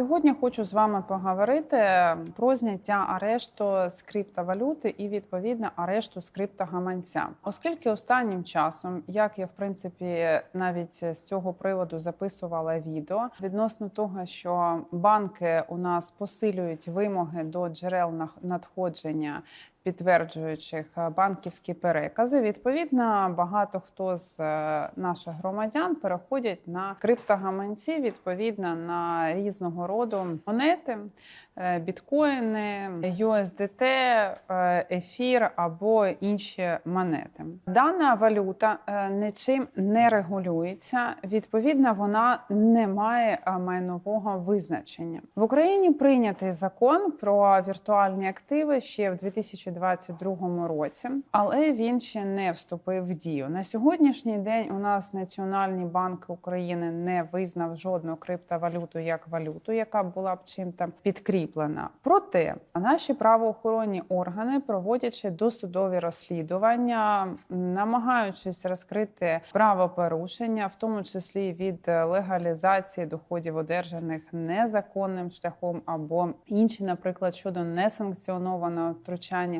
сьогодні хочу з вами поговорити про зняття арешту з криптовалюти і відповідно арешту з криптогаманця. Оскільки останнім часом, як я в принципі навіть з цього приводу записувала відео відносно того, що банки у нас посилюють вимоги до джерел надходження. Підтверджуючих е, банківські перекази, відповідно, багато хто з е, наших громадян переходять на криптогаманці, відповідно на різного роду монети, е, біткоїни, USDT, ефір або інші монети. Дана валюта нічим не регулюється. Відповідно, вона не має майнового визначення. В Україні прийнятий закон про віртуальні активи ще в 2022 році, але він ще не вступив в дію. На сьогоднішній день у нас Національний банк України не визнав жодну криптовалюту як валюту, яка була б чим-то підкріплена. Проте наші правоохоронні органи, проводячи досудові розслідування, намагаючись розкрити правопорушення, в тому числі від легалізації доходів, одержаних незаконним шляхом, або інші, наприклад, щодо несанкціонованого втручання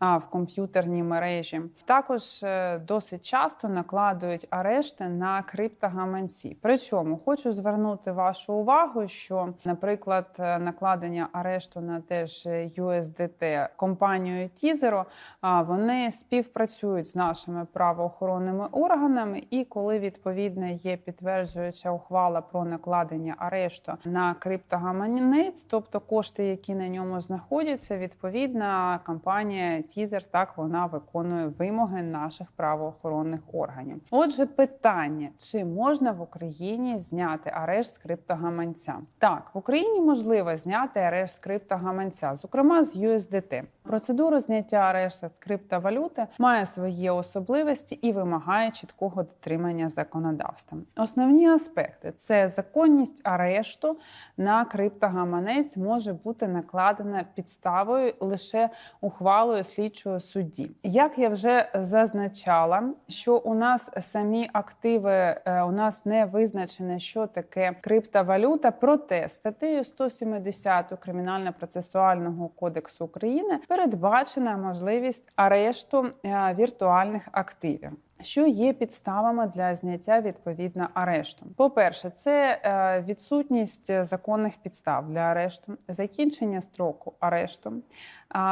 в комп'ютерні мережі, також е, досить часто накладують арешти на криптогаманці. Причому хочу звернути вашу увагу, що, наприклад, е, накладення арешту на теж USDT компанією Тізеро, вони співпрацюють з нашими правоохоронними органами, і коли відповідно є підтверджуюча ухвала про накладення арешту на криптогаманець, тобто кошти, які на ньому знаходяться, відповідна компанія Тізер так вона виконує вимоги наших правоохоронних органів. Отже, питання: чи можна в Україні зняти арешт з криптогаманця? Так, в Україні можливо зняти арешт з криптогаманця, зокрема з USDT. Процедура зняття арешту з криптовалюти має свої особливості і вимагає чіткого дотримання законодавства. Основні аспекти це законність арешту на криптогаманець може бути накладена підставою лише ухвалою слідчого судді. Як я вже зазначала, що у нас самі активи е, у нас не визначено, що таке криптовалюта, проте статтею 170 Кримінально-процесуального кодексу України передбачена можливість арешту е, віртуальних активів. Що є підставами для зняття відповідно арешту? По-перше, це е, відсутність законних підстав для арешту, закінчення строку арешту,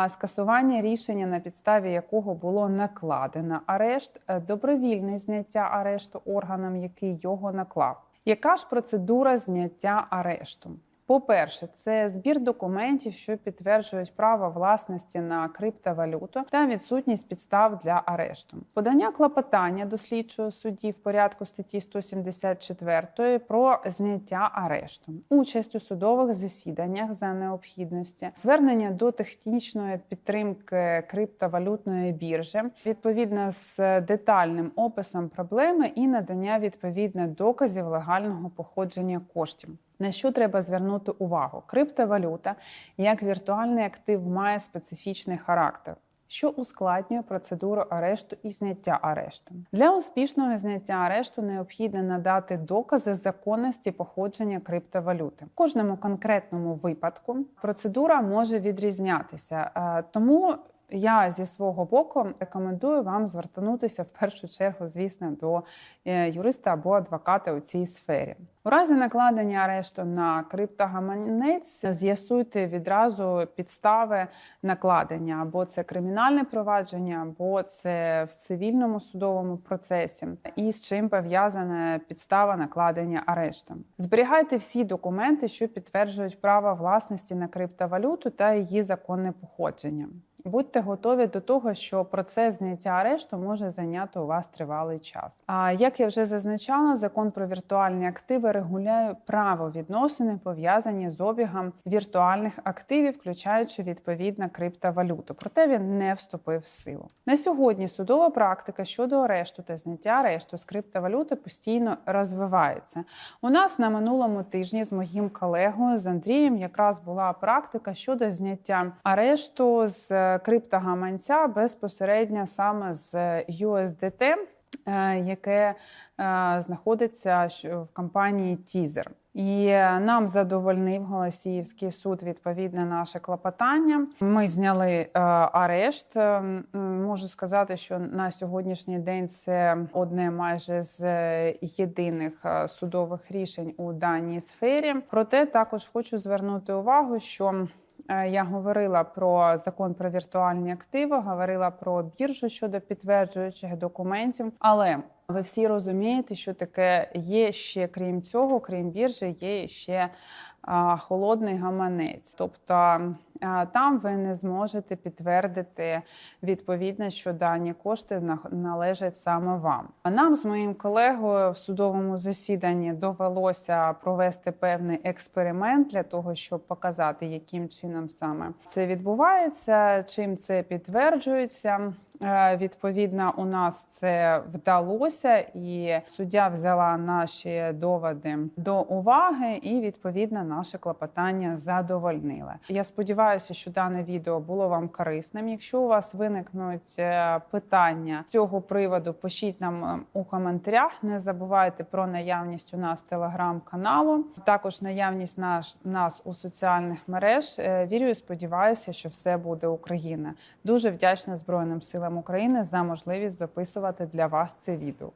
скасування рішення, на підставі якого було накладено арешт, е, добровільне зняття арешту органом, який його наклав. Яка ж процедура зняття арешту? По-перше, це збір документів, що підтверджують право власності на криптовалюту та відсутність підстав для арешту. Подання клопотання до слідчого судді в порядку статті 174 про зняття арешту, участь у судових засіданнях за необхідності, звернення до технічної підтримки криптовалютної біржі, відповідно з детальним описом проблеми і надання відповідно доказів легального походження коштів. На що треба звернути увагу? Криптовалюта як віртуальний актив має специфічний характер. Що ускладнює процедуру арешту і зняття арешту для успішного зняття арешту необхідно надати докази законності походження криптовалюти. В кожному конкретному випадку процедура може відрізнятися, Е, тому я зі свого боку рекомендую вам звернутися в першу чергу, звісно, до е, юриста або адвоката у цій сфері. У разі накладення арешту на криптогаманець з'ясуйте відразу підстави накладення, або це кримінальне провадження, або це в цивільному судовому процесі, і з чим пов'язана підстава накладення арешту. Зберігайте всі документи, що підтверджують право власності на криптовалюту та її законне походження. Будьте готові до того, що процес зняття арешту може зайняти у вас тривалий час. А як я вже зазначала, закон про віртуальні активи регулює правовідносини, пов'язані з обігом віртуальних активів, включаючи відповідно криптовалюту. Проте він не вступив в силу. На сьогодні судова практика щодо арешту та зняття арешту з криптовалюти постійно розвивається. У нас на минулому тижні з моїм колегою з Андрієм якраз була практика щодо зняття арешту з криптогаманця безпосередньо саме з USDT. е, яке е, знаходиться в компанії Тізер. І е, нам задовольнив Голосіївський суд відповідне наше клопотання. Ми зняли е, арешт. Е, Можу сказати, що на сьогоднішній день це одне майже з е, єдиних е, судових рішень у даній сфері. Проте також хочу звернути увагу, що Е, Я говорила про закон про віртуальні активи, говорила про біржу щодо підтверджуючих документів. Але ви всі розумієте, що таке є ще крім цього, крім біржі, є ще холодний гаманець. Тобто там ви не зможете підтвердити відповідно, що дані кошти на- належать саме вам. А нам з моїм колегою в судовому засіданні довелося провести певний експеримент для того, щоб показати, яким чином саме це відбувається, чим це підтверджується. Е, Відповідно, у нас це вдалося, і суддя взяла наші доводи до уваги, і відповідно наше клопотання задовольнили. Я сподіваюся, що дане відео було вам корисним. Якщо у вас виникнуть е, питання цього приводу, пишіть нам е, у коментарях. Не забувайте про наявність у нас телеграм-каналу, також наявність наш нас у соціальних мереж. Е, Вірю і сподіваюся, що все буде Україна. Дуже вдячна Збройним силам України за можливість записувати для вас це відео.